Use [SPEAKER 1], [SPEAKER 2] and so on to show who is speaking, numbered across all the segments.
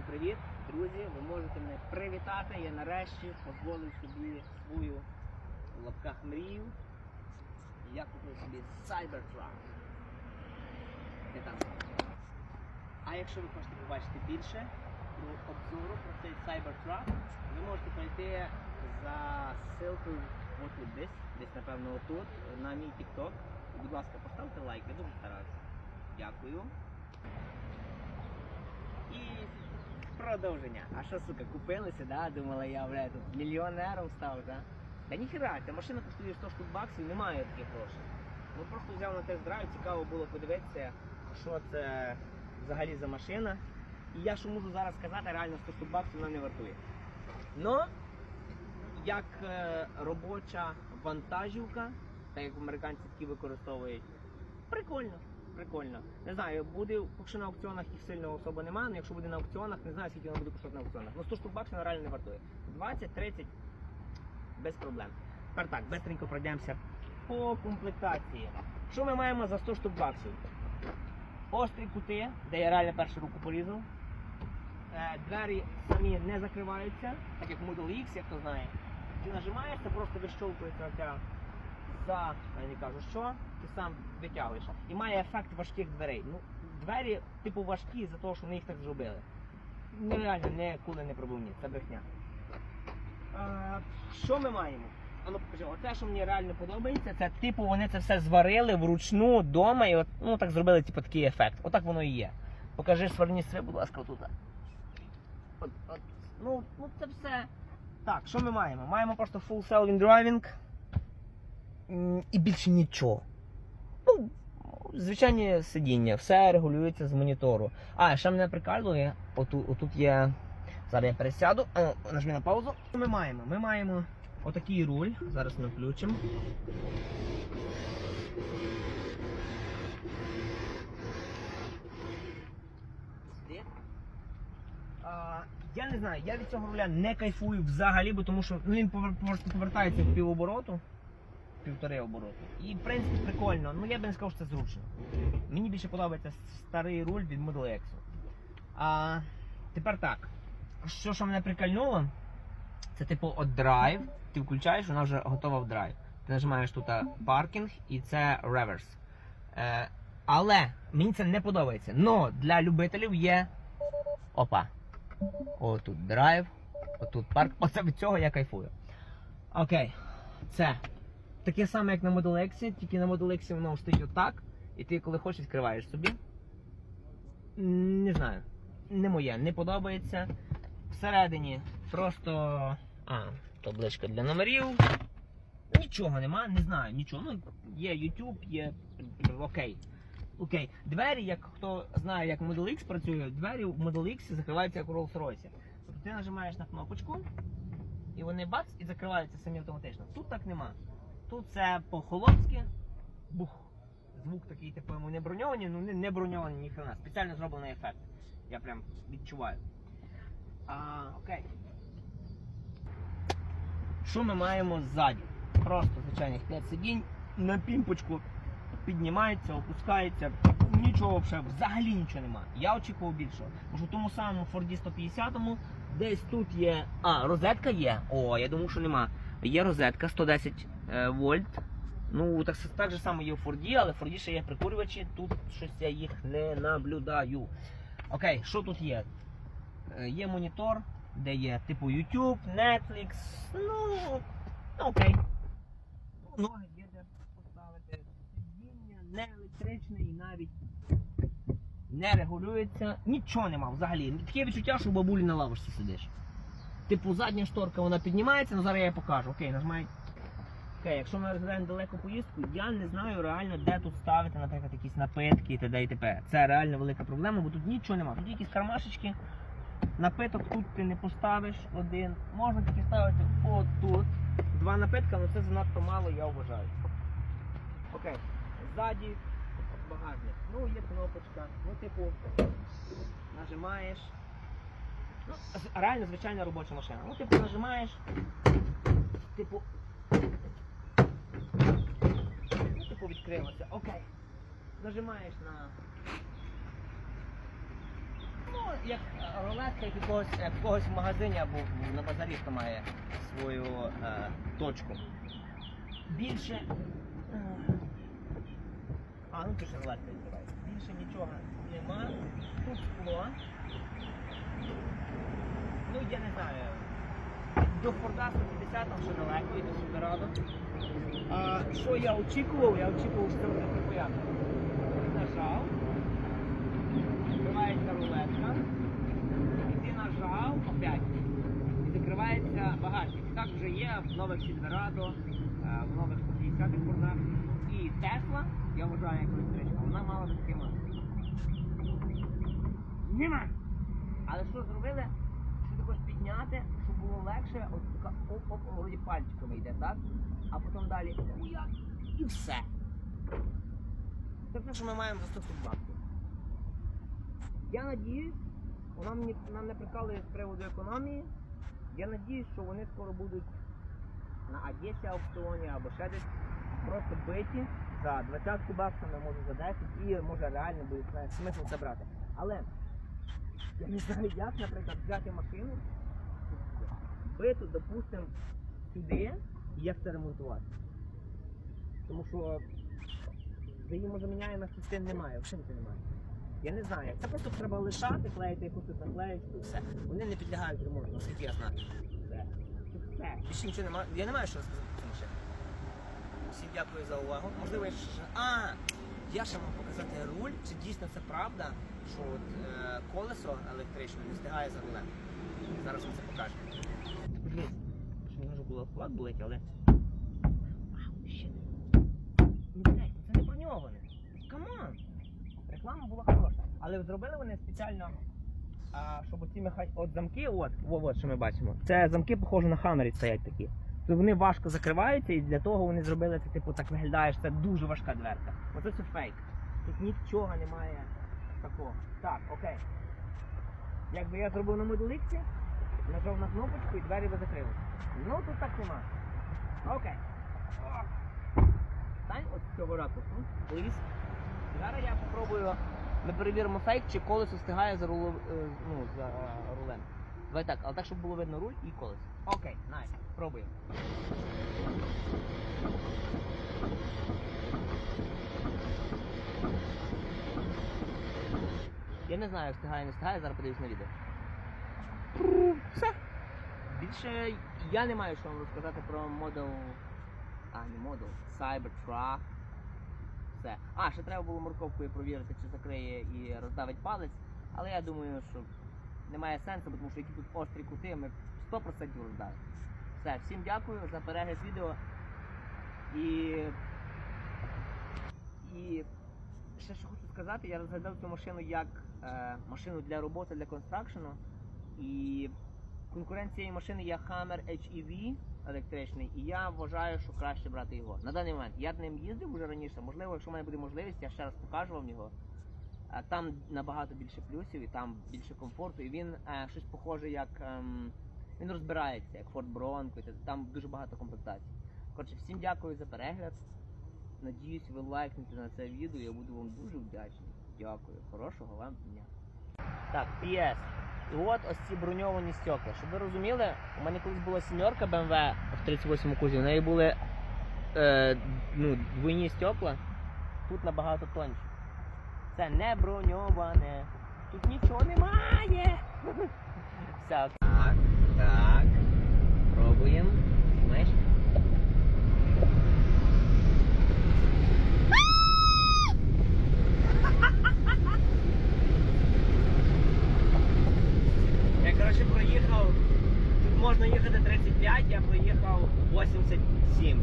[SPEAKER 1] Всім привіт, друзі! Ви можете мене привітати. Я нарешті дозволив собі свою в лапках мрію. Я купив собі Cybertruck. Де там? А якщо ви хочете побачити більше про обзору про цей Cybertruck, ви можете пройти за ссылкою отут десь, десь напевно отут, на мій TikTok. Будь ласка, поставте лайк, я дуже старався. Дякую. І продовження. А що, сука, купилися, да? Думала я, бля, тут мільйонером став, да? Та ніхера, ця машина коштує 100 штук баксів, немає таких грошей. Ну просто взяв на тест-драйв, цікаво було подивитися, що це взагалі за машина. І я що можу зараз сказати, реально 100 штук баксів вона не вартує. Но як е, робоча вантажівка, так як американці такі використовують, прикольно. Прикольно. Не знаю, буде, поки що на аукціонах їх сильно особо немає, але якщо буде на аукціонах, не знаю, скільки воно буде коштувати на аукціонах. Ну 100 штук баксів вона реально не вартує. 20-30 без проблем. Тепер так, быстренько пройдемося по комплектації. Що ми маємо за 100 штук баксів? Острі кути, де я реально першу руку порізав. Е, Двері самі не закриваються, так як Model X, як хто знає. Ти нажимаєш, це просто відщолкується ця за, я кажу що, ти сам витягуєш. І має ефект важких дверей. Ну, двері, типу, важкі за того, що вони їх так зробили. Нереально, ніколи не пробивні, це брехня. Що ми маємо? А ну покажи, оце, що мені реально подобається, це типу вони це все зварили вручну вдома і от, ну, так зробили типу, такий ефект. Отак воно і є. Покажи сверністри, будь ласка, отут. От, от, ну, ну це все. Так, що ми маємо? Маємо просто full self driving. М, і більше нічого. Ну, звичайні сидіння, все регулюється з монітору. А, ще мене прикалує, отут, отут є. Зараз я пересяду, нажми на паузу. Ми маємо? Ми маємо отакий руль. Зараз ми включимо. Я не знаю, я від цього руля не кайфую взагалі, бо тому що ну, він повертається в півобороту, півтори обороти. І в принципі прикольно. Ну я би не сказав, що це зручно. Мені більше подобається старий руль від Model X. А тепер так. Що, що мене прикольнуло, це типу от драйв. Ти включаєш, вона вже готова в драйв. Ти нажимаєш тут паркінг і це реверс. Е, але мені це не подобається. Но для любителів є. Опа. Отут драйв, отут парк. Оце від цього я кайфую. Окей. Це таке саме, як на Model X, тільки на Model X воно стоїть отак. І ти коли хочеш відкриваєш собі. Не знаю. Не моє, не подобається. Всередині просто. А, табличка для номерів. Нічого нема, не знаю, нічого. Ну, є YouTube, є. Окей. Окей. Двері, як хто знає, як Model X працює, двері в Model X закриваються як у Rolls-Royce. Тобто ти нажимаєш на кнопочку, і вони бац і закриваються самі автоматично. Тут так нема. Тут це по-холопськи. Бух. Звук такий, типу, йому не броньовані, ну не, не броньовані ніхрена. Спеціально зроблений ефект. Я прям відчуваю. А, окей. Що ми маємо ззаді? Просто звичайних 5 сидінь на пімпочку піднімається, опускається. Нічого взагалі, взагалі нічого немає. Я очікував більшого. Тому тому самому Ford 150 десь тут є. А, розетка є. О, я думав, що нема. Є розетка 110 е, вольт. Ну, так, так же само є в Форді, але в Форді ще є прикурювачі, тут щось я їх не наблюдаю. Окей, що тут є? Е, Є монітор, де є типу YouTube, Netflix. Ну, ну, окей. Ноги є де поставити. Сидіння не електричне і навіть не регулюється. Нічого нема взагалі. Таке відчуття, що у бабулі на лавочці сидиш. Типу, задня шторка вона піднімається, ну зараз я її покажу. Окей, нажимай. Окей, якщо ми розглядаємо далеку поїздку, я не знаю реально, де тут ставити, наприклад, якісь напитки і т.д. і т.п. Це реально велика проблема, бо тут нічого немає. Тут якісь кармашечки. Напиток тут ти не поставиш один. Можна тільки ставити отут. Два напитка, але це занадто мало, я вважаю. Окей. Ззаді багажник. Ну, є кнопочка. Ну, типу, нажимаєш. Ну, реально звичайна робоча машина. Ну, типу, нажимаєш. Типу. Типу. Окей. Нажимаєш на. Ну, як рулетка, як якогось, як в когось в магазині або на базарі, хто має свою е, точку. Більше. е, А, ну ти ж рулетка відкривається. Більше нічого нема. Тут скло. Ну, я не знаю. До Форда 150 там ще далеко, і до Сільверадо. А що я очікував? Я очікував, що буде припоятно. Нажав. Відкривається рулетка. І ти нажав опять. І закривається багажник. Так вже є в нових Сільверадо, в нових 150 Фордах. І Тесла, я вважаю як електричка, вона мала би таке мати. Нема! Але що зробили? Що хочеш підняти, було легше, от оп-оп, пальчиками йде, так? А потім далі хуяк, і все. Це все, що ми маємо за 100 баксів. Я надіюсь, вона мені нам не прикалує з приводу економії. Я надіюсь, що вони скоро будуть на Одесі аукціоні або ще десь просто биті за 20 баксами, може за 10 і може реально буде смисл це брати. Але я не знаю, як, наприклад, взяти машину, биту, допустимо, сюди і як це ремонтувати. Тому що міняє на частин немає, взагалі нічого немає. Я не знаю. Це просто треба лишати, клеїти якусь наклеїчку і все. Вони не підлягають ремонту, наскільки я знаю. Все. Все. Нічого немає. Я не маю що сказати машину. Всім дякую за увагу. Можливо, я ще. А! Я ще можу показати руль, чи дійсно це правда, що от, е, колесо електричне не встигає за рулем. Зараз вам це покажу. Було флаг болить, але. Вау, не. Ну, це не про нього. не. Камон! Реклама була хороша. Але зробили вони спеціально, а, щоб оці меха... от замки, от, во- от, що ми бачимо. Це замки, похоже, на хамері стоять такі. То вони важко закриваються і для того вони зробили це, типу, так виглядає, що це дуже важка дверка. Оце це фейк. Тут нічого немає такого. Так, окей. Якби я зробив на моделиксі, нажав на кнопочку і двері би закрилися. Ну тут так нема. Окей. Стань от цього ракурсу, please. Зараз я попробую. Ми перевіримо фейк, чи колесо встигає за рулем, ну, за е, рулем. Давай так, але так, щоб було видно руль і колесо. Окей, найс, пробуємо. Я не знаю, встигає, не встигає, зараз подивлюсь на відео. Все. Більше я не маю що вам розказати про модел. А, не модел. Cybertruck. Все. А, ще треба було морковкою провірити, чи закриє і роздавить палець. Але я думаю, що немає сенсу, тому що які тут острі кути, ми 100% роздали. Все, всім дякую за перегляд відео. І. І ще що хочу сказати, я розглядав цю машину як е, машину для роботи, для констракшену. І конкурент цієї машини є Hammer HEV електричний, і я вважаю, що краще брати його. На даний момент я ним їздив вже раніше. Можливо, якщо в мене буде можливість, я ще раз покажу вам його. Там набагато більше плюсів і там більше комфорту. І він е, щось похоже, як ем, він розбирається, як Ford Bronco, там дуже багато комплектацій. Коротше, всім дякую за перегляд. Надіюсь, ви лайкнете на це відео, я буду вам дуже вдячний. Дякую. Хорошого вам дня. Так, PS. І от ось ці броньовані стекла. Щоб ви розуміли, у мене колись була сімерка BMW в 38 кузі, в неї були е, ну, двойні стекла, тут набагато тонші. Це не броньоване. Тут нічого немає. Все. Так, так. Пробуємо. Знаєш? Я коротше проїхав. Тут можна їхати 35, я проїхав 87.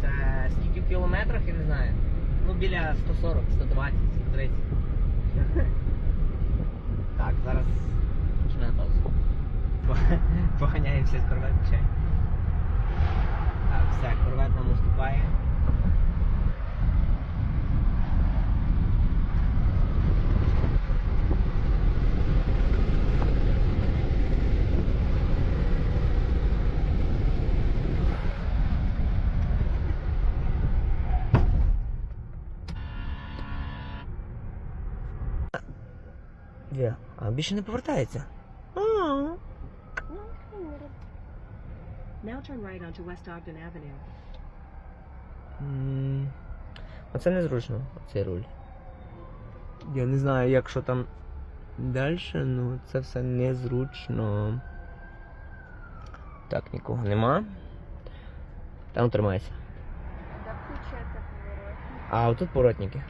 [SPEAKER 1] Це скільки в кілометрах, я не знаю. Ну біля 140, 120, 130. Так, зараз почнемо на паузу. Поганяємося з корвет чай. Так, все, корвет нам уступає. Дві. А більше не повертається. А.
[SPEAKER 2] Now turn right onto West Ogden Avenue.
[SPEAKER 1] М, Оце незручно, цей руль. Я не знаю, як що там далі, ну це все незручно. Так, нікого нема. Там
[SPEAKER 3] поворот.
[SPEAKER 1] А отут поворотники.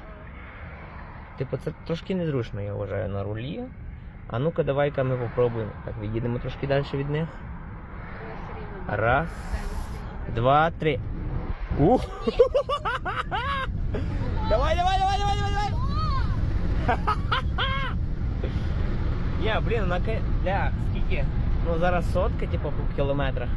[SPEAKER 1] Типу, це трошки незручно, я вважаю, на рулі. А ну-ка, давай-ка ми попробуємо. Так, відійдемо трошки далі від них.
[SPEAKER 3] Я
[SPEAKER 1] Раз, два, три. Ух! Давай, давай, давай, давай, давай, давай! Є, блін, на ка- Бля, скільки? Ну зараз сотка, типу, по кілометрах.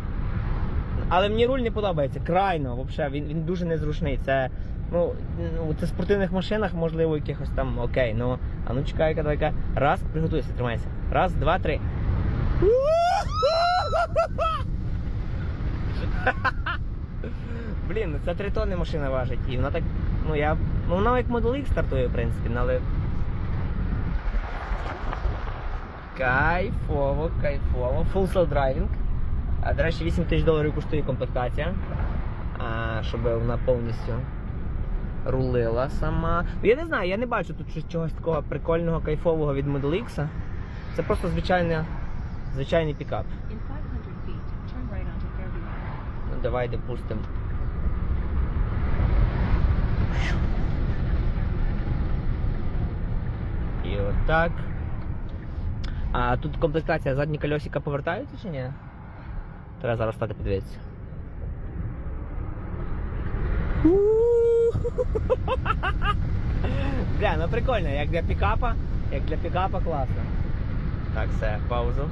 [SPEAKER 1] Але мені руль не подобається, крайно, взагалі, він, він дуже незручний. Це, ну, ну, це спортивних машинах, можливо, якихось там окей. Ну, а ну чекай, давай-ка. Раз, приготуйся, тримайся. Раз, два, три. Блін, ну це 3 тонни машина важить. І вона так. Ну я. Ну вона як Model X стартує, в принципі, ну, але. Кайфово, кайфово. Full self driving. А, до речі, 8 тисяч доларів коштує комплектація. А, щоб вона повністю рулила сама. Я не знаю, я не бачу тут щось- чогось такого прикольного, кайфового від Model X. Це просто звичайний, звичайний пікап.
[SPEAKER 2] In 500 feet, turn right onto Fairview Avenue.
[SPEAKER 1] Ну давай допустим. І отак. А тут комплектація задні колесика повертаються чи ні? Треба зараз стати подивитися. Бля, ну прикольно, як для пікапа, як для пікапа класно. Так, все, паузу.